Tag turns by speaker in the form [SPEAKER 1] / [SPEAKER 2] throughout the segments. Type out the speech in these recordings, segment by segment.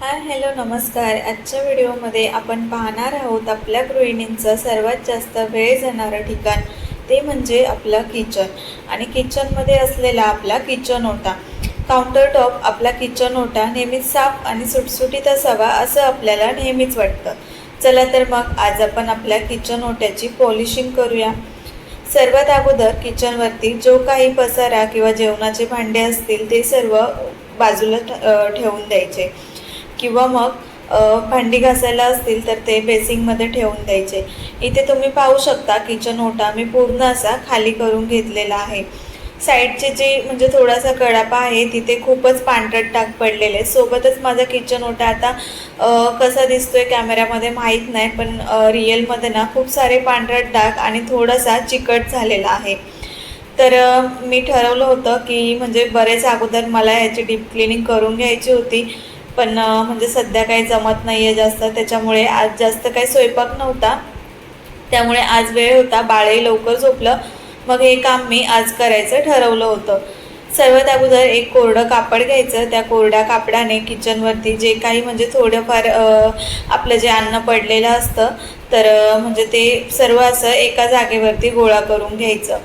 [SPEAKER 1] Hi hello नमस्कार. आजच्या व्हिडिओमध्ये आपण पाहणार आहोत आपल्या गृहिणींचं सर्वात जास्त वेळ जाणारं ठिकाण. ते म्हणजे आपलं किचन. आणि किचनमध्ये असलेला आपला किचन ओटा. काउंटर टॉप आपला किचन ओटा नेहमीच साफ आणि सुटसुटीत असावा असं आपल्याला नेहमीच वाटतं. चला तर मग आज आपण आपल्या किचन ओट्याची पॉलिशिंग करूया. सर्वात अगोदर किचनवरती जो काही पसारा किंवा जेवणाचे भांडे असतील ते सर्व बाजूला ठेवून द्यायचे. किंवा मग भांडी घासायला असतील तर ते बेसिंगमध्ये ठेवून द्यायचे. इथे तुम्ही पाहू शकता किचन ओटा मी पूर्ण असा खाली करून घेतलेला आहे. साईडचे जे म्हणजे थोडासा कडापा आहे तिथे खूपच पांढरट टाक पडलेले सोबतच माझा किचन ओटा आता कसा दिसतोय कॅमेऱ्यामध्ये माहीत नाही पण रिअलमध्ये ना खूप सारे पांढरट डाग आणि थोडासा चिकट झालेला आहे. तर मी ठरवलं होतं की म्हणजे बरेच अगोदर मला याची डीप क्लिनिंग करून घ्यायची होती. पण म्हणजे सध्या काही जमत नाही आहे जास्त. त्याच्यामुळे आज जास्त काही स्वयंपाक नव्हता. त्यामुळे आज वेळ होता. बाळही लवकर झोपलं. मग हे काम मी आज करायचं ठरवलं होतं. सर्वात अगोदर एक कोरडं कापड घ्यायचं. त्या कोरड्या कापडाने किचनवरती जे काही म्हणजे थोडंफार आपलं जे अन्न पडलेलं असतं तर म्हणजे ते सर्व असं एका जागेवरती गोळा करून घ्यायचं.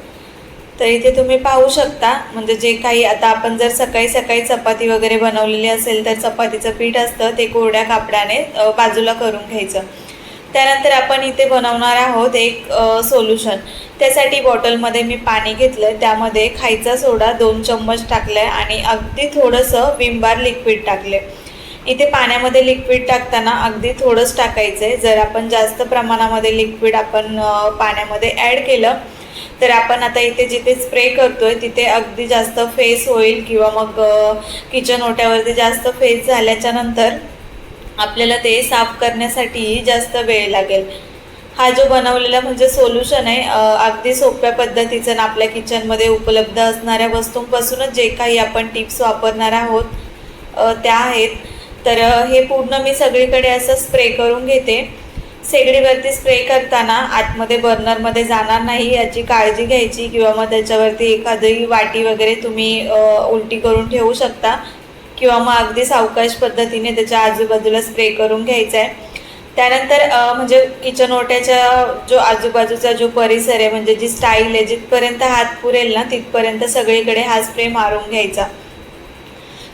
[SPEAKER 1] तर इथे तुम्ही पाहू शकता. म्हणजे जे काही आता आपण जर सकाळी सकाळी चपाती वगैरे बनवलेली असेल तर चपातीचं पीठ असतं ते कोरड्या कापडाने बाजूला करून घ्यायचं. त्यानंतर आपण इथे बनवणार आहोत एक सोल्युशन त्यासाठी बॉटलमध्ये मी पाणी घेतलं त्यामध्ये खायचा सोडा दोन चम्मच टाकलं आहे आणि अगदी थोडंसं विमबार लिक्विड टाकले इथे पाण्यामध्ये लिक्विड टाकताना अगदी थोडंच टाकायचं आहे जर आपण जास्त प्रमाणामध्ये लिक्विड आपण पाण्यामध्ये ॲड केलं तर आपण आता इथे जिथे स्प्रे करतोय तिथे अगदी जास्त फेस होईल किंवा मग किचन ओट्यावरती जास्त फेस झाल्याच्यानंतर आपल्याला ते साफ करण्यासाठीही जास्त वेळ लागेल. हा जो बनवलेला म्हणजे सोल्युशन आहे अगदी सोप्या पद्धतीचं आणि आपल्या किचनमध्ये उपलब्ध असणाऱ्या वस्तूंपासूनच जे काही आपण टिप्स वापरणार आहोत त्या आहेत. तर हे पूर्ण मी सगळीकडे असं स्प्रे करून घेते. शेगडीवरती स्प्रे करताना आतमध्ये बर्नरमध्ये जाणार नाही याची काळजी घ्यायची किंवा मग त्याच्यावरती एखादी वाटी वगैरे तुम्ही उलटी करून ठेवू शकता. किंवा मग अगदी सावकाश पद्धतीने त्याच्या आजूबाजूला स्प्रे करून घ्यायचा आहे. त्यानंतर म्हणजे किचन ओट्याच्या जो आजूबाजूचा जो परिसर आहे म्हणजे जी स्टाईल आहे जिथपर्यंत हात पुरेल ना तिथपर्यंत सगळीकडे हा स्प्रे मारून घ्यायचा.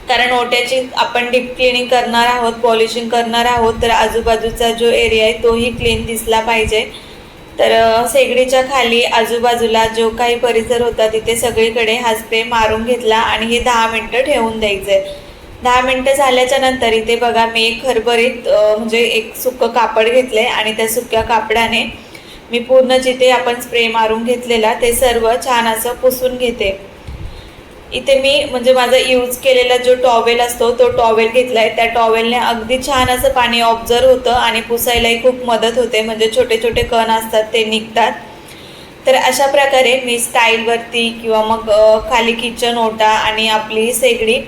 [SPEAKER 1] कारण ओट्याची आपण डीप क्लिनिंग करणार आहोत पॉलिशिंग करणार आहोत तर आजूबाजूचा जो एरिया आहे तोही क्लीन दिसला पाहिजे. तर शेगडीच्या खाली आजूबाजूला जो काही परिसर होता तिथे सगळीकडे हा स्प्रे मारून घेतला आणि हे दहा मिनटं ठेवून द्यायचे दहा मिनटं झाल्याच्यानंतर इथे बघा मी एक खरभरीत म्हणजे एक सुकं कापड घेतले आणि त्या सुक्या कापडाने मी पूर्ण जिथे आपण स्प्रे मारून घेतलेला ते सर्व छान असं पुसून घेते. इथे मी म्हणजे माझा यूज केलेला जो टॉवेल असतो तो टॉवेल घेतलाय. त्या टॉवेलने अगदी छान असं पाणी ऑब्झर्व होतं आणि पुसायलाही खूप मदत होते. म्हणजे छोटे छोटे कण असतात ते निघतात. तर अशा प्रकारे मी स्टाईलवरती किंवा मग खाली किचन ओटा आणि आपली शेगडी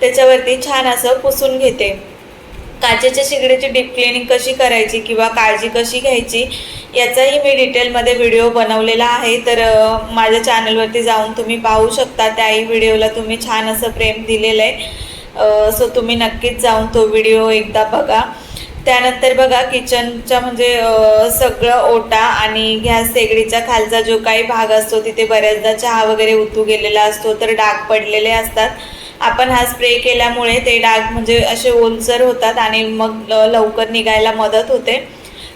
[SPEAKER 1] त्याच्यावरती छान असं पुसून घेते. काचेच्या शेगडीची डीप क्लिनिंग कशी करायची किंवा काळजी कशी घ्यायची याचाही मी डिटेलमध्ये व्हिडिओ बनवलेला आहे. तर माझ्या चॅनलवरती जाऊन तुम्ही पाहू शकता. त्याही व्हिडिओला तुम्ही छान असं प्रेम दिलेलं आहे. सो तुम्ही नक्कीच जाऊन तो व्हिडिओ एकदा बघा. त्यानंतर बघा किचनच्या म्हणजे सगळं ओटा आणि गॅस शेगडीच्या खालचा जो काही भाग असतो तिथे बऱ्याचदा चहा वगैरे उतू गेलेला असतो. तर डाग पडलेले असतात. आपण हा स्प्रे केल्यामुळे ते डाग म्हणजे असे ओलसर होतात आणि मग लवकर निघायला मदत होते.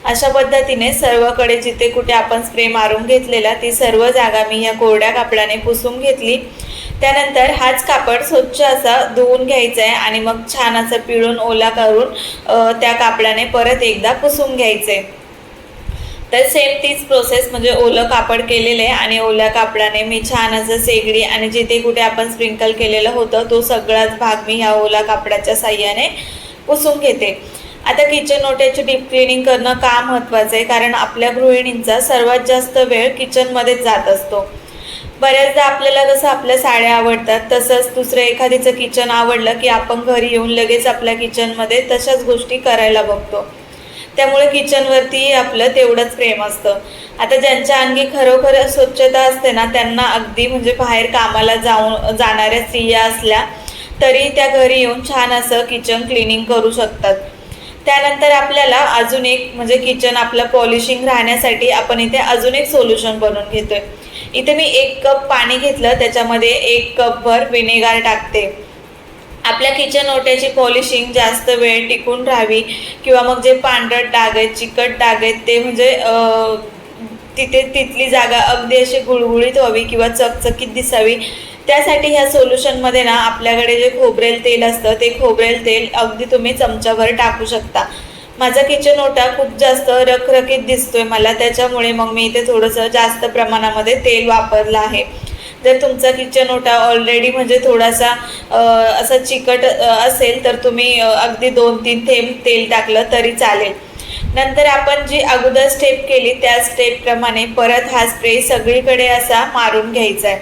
[SPEAKER 1] अशा पद्धतीने सर्वकडे जिथे कुठे आपण स्प्रे मारून घेतलेला ती सर्व जागा मी या कोरड्या कापडाने पुसून घेतली. त्यानंतर हाच कापड स्वच्छ असा धुवून घ्यायचा आहे आणि मग छान असं पिळून ओला करून त्या कापडाने परत एकदा पुसून घ्यायचे. तर सेम तीच प्रोसेस म्हणजे ओलं कापड केलेलं आहे आणि ओल्या कापडाने मी छान असं शेगडी आणि जिथे कुठे आपण स्प्रिंकल केलेलं होतं तो सगळाच भाग मी ह्या ओला कापडाच्या साह्याने पुसून घेते. आता किचन ओट्याची डीप क्लिनिंग करणं का महत्त्वाचं आहे? कारण आपल्या गृहिणींचा सर्वात जास्त वेळ किचनमध्येच जात असतो. बऱ्याचदा आपल्याला कसं आपल्या साड्या आवडतात तसंच दुसरं एखादीचं किचन आवडलं की आपण घरी येऊन लगेच आपल्या किचनमध्ये तशाच गोष्टी करायला बघतो. त्यामुळे किचनवरती आपलं तेवढंच प्रेम असतं. आता ज्यांच्या अंगी खरोखर स्वच्छता असते ना त्यांना अगदी म्हणजे बाहेर कामाला जाऊन जाणाऱ्या स्त्रिया असल्या तरी त्या घरी येऊन छान असं किचन क्लिनिंग करू शकतात. त्यानंतर आपल्याला अजून एक म्हणजे किचन आपलं पॉलिशिंग राहण्यासाठी आपण इथे अजून एक सोल्युशन बनवून घेतोय. इथे मी एक कप पाणी घेतलं त्याच्यामध्ये एक कपभर विनेगार टाकते. आपल्या किचन ओट्याची पॉलिशिंग जास्त वेळ टिकून राहावी किंवा मग जे पांढरट डाग आहेत चिकट डाग आहेत ते म्हणजे तिथे तिथली जागा अगदी अशी गुळगुळीत व्हावी किंवा चकचकीत दिसावी. त्यासाठी ह्या सोल्युशनमध्ये ना आपल्याकडे जे खोबरेल तेल असतं ते खोबरेल तेल अगदी तुम्ही चमच्याभर टाकू शकता. माझा किचन ओटा खूप जास्त रखरखीत दिसतोय मला त्याच्यामुळे मग मी इथे थोडंसं जास्त प्रमाणामध्ये तेल वापरलं आहे. जर तुमचा किचन ओटा ऑलरेडी म्हणजे थोडासा असा चिकट असेल तर तुम्ही अगदी दोन तीन थेंब तेल टाकलं तरी चालेल. नंतर आपण जी अगोदर स्टेप केली त्या स्टेपप्रमाणे परत हा स्प्रे सगळीकडे असा मारून घ्यायचा आहे.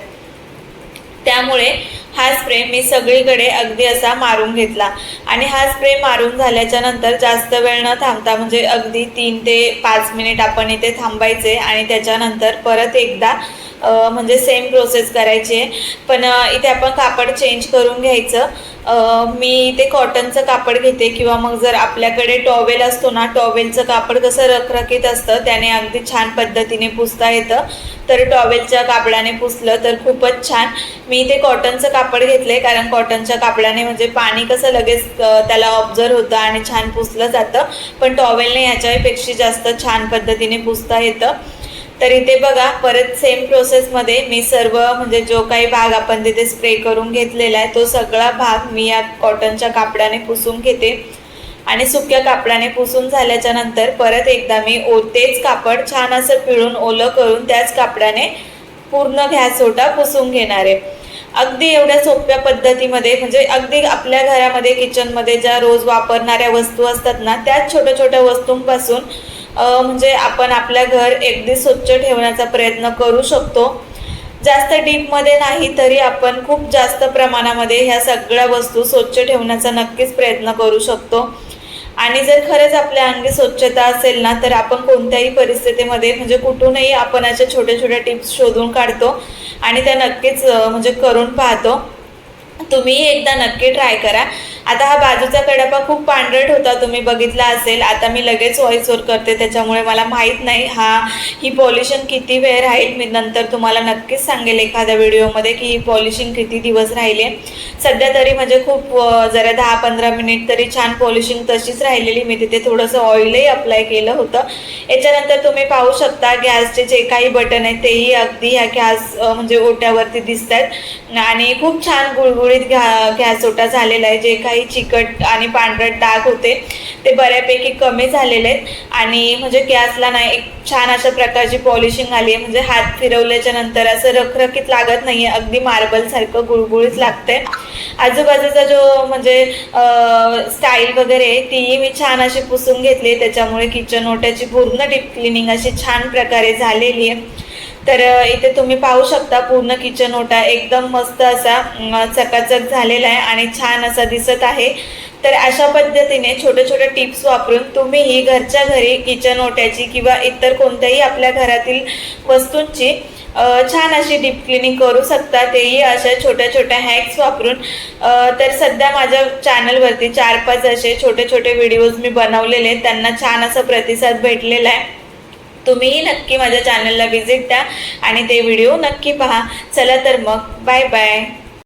[SPEAKER 1] त्यामुळे हा स्प्रे मी सगळीकडे अगदी असा मारून घेतला. आणि हा स्प्रे मारून झाल्याच्यानंतर जास्त वेळ न थांबता म्हणजे अगदी तीन ते पाच मिनिट आपण इथे थांबायचे आणि त्याच्यानंतर परत एकदा म्हणजे सेम प्रोसेस करायची. आहे पण इथे आपण कापड चेंज करून घ्यायचं. मी इथे कॉटनचं कापड घेते किंवा मग जर आपल्याकडे टॉवेल असतो ना टॉवेलचं कापड कसं रखरखीत असतं त्याने अगदी छान पद्धतीने पुसता येतं. तर टॉवेलच्या कापडाने पुसलं तर खूपच छान. मी इथे कॉटनचं कापड घेतले कारण कॉटनच्या कापडाने म्हणजे पाणी कसं लगेच त्याला ऑब्झर्व होतं आणि छान पुसलं जातं. पण टॉवेलने याच्यापेक्षा जास्त छान पद्धतीने पुसता येतं. तर इथे बघा परत सेम प्रोसेसमध्ये मी सर्व म्हणजे जो काही भाग आपण तिथे स्प्रे करून घेतलेला आहे तो सगळा भाग मी या कॉटनच्या कापडाने पुसून घेते. आणि सुक्या कापडाने पुसून झाल्याच्यानंतर परत एकदा मी ओ तेच कापड छान असं पिळून ओलं करून त्याच कापडाने पूर्ण घ्या ओटा पुसून घेणार आहे. अगदी एवढ्या सोप्या पद्धतीमध्ये म्हणजे अगदी आपल्या घरामध्ये किचनमध्ये ज्या रोज वापरणाऱ्या वस्तू असतात ना त्याच छोट्या छोट्या वस्तूंपासून म्हणजे आपण आपल्या घर अगदी स्वच्छ ठेवण्याचा प्रयत्न करू शकतो. जास्त डीपमध्ये नाही तरी आपण खूप जास्त प्रमाणामध्ये ह्या सगळ्या वस्तू स्वच्छ ठेवण्याचा नक्कीच प्रयत्न करू शकतो. आणि जर खरंच आपल्या अंगी स्वच्छता असेल ना तर आपण कोणत्याही परिस्थितीमध्ये म्हणजे कुठूनही आपण अशा छोट्या छोट्या टिप्स शोधून काढतो आणि त्या नक्कीच म्हणजे करून पाहतो. तुम्हीही एकदा नक्की ट्राय करा. आता हा बाजूचा कडापा खूप पांढरट होता तुम्ही बघितला असेल. आता मी लगेच व्हॉइस ओव्हर करते त्याच्यामुळे मला माहीत नाही हा ही पॉलिशिंग किती वेळ राहील. मी नंतर तुम्हाला नक्कीच सांगेल एखाद्या व्हिडिओमध्ये की ही पॉलिशिंग किती दिवस राहिली. आहे सध्या तरी म्हणजे खूप जरा दहा पंधरा मिनिट तरी छान पॉलिशिंग तशीच राहिलेली. मी तिथे थोडंसं ऑइलही अप्लाय केलं होतं. याच्यानंतर तुम्ही पाहू शकता गॅसचे जे काही बटन आहेत तेही अगदी ह्या गॅस म्हणजे ओट्यावरती दिसत आहेत आणि खूप छान गुळगुळीत घ्या गॅस ओटा झालेला आहे. जे काही चिकट आणि पांढरट डाग होते ते बऱ्यापैकी कमी झालेले आहेत. आणि म्हणजे गॅसला नाही एक छान अशा प्रकारची पॉलिशिंग आली आहे. म्हणजे हात फिरवल्याच्या नंतर असं रखरखीत लागत नाही आहे अगदी मार्बलसारखं गुळगुळीत लागतंय. आजूबाजूचा जो म्हणजे स्टाईल वगैरे आहे, तीही मी छान अशी पुसून घेतली त्याच्यामुळे किचन ओट्याची पूर्ण डीप क्लिनिंग अशी छान प्रकारे झालेली आहे. तर इथे तुम्ही पाहू शकता पूर्ण किचन ओटा एकदम मस्त असा चकाचक झालेला आहे आणि छान असा दिसत आहे. तर अशा पद्धतीने छोट्या छोट्या टिप्स वापरून तुम्हीही घरच्या घरी किचन ओट्याची किंवा इतर कोणत्याही आपल्या घरातील वस्तूंची छान अशी डीप क्लिनिंग करू शकता. तेही अशा छोट्या छोट्या हॅक्स वापरून तर सध्या माझ्या चॅनलवरती चार पाच असे छोटे छोटे व्हिडिओज मी बनवलेले आहेत. त्यांना छान असा प्रतिसाद भेटलेला आहे. तुम्हीही नक्की माझ्या चॅनलला व्हिजिट द्या आणि ते व्हिडिओ नक्की पहा. चला तर मग बाय बाय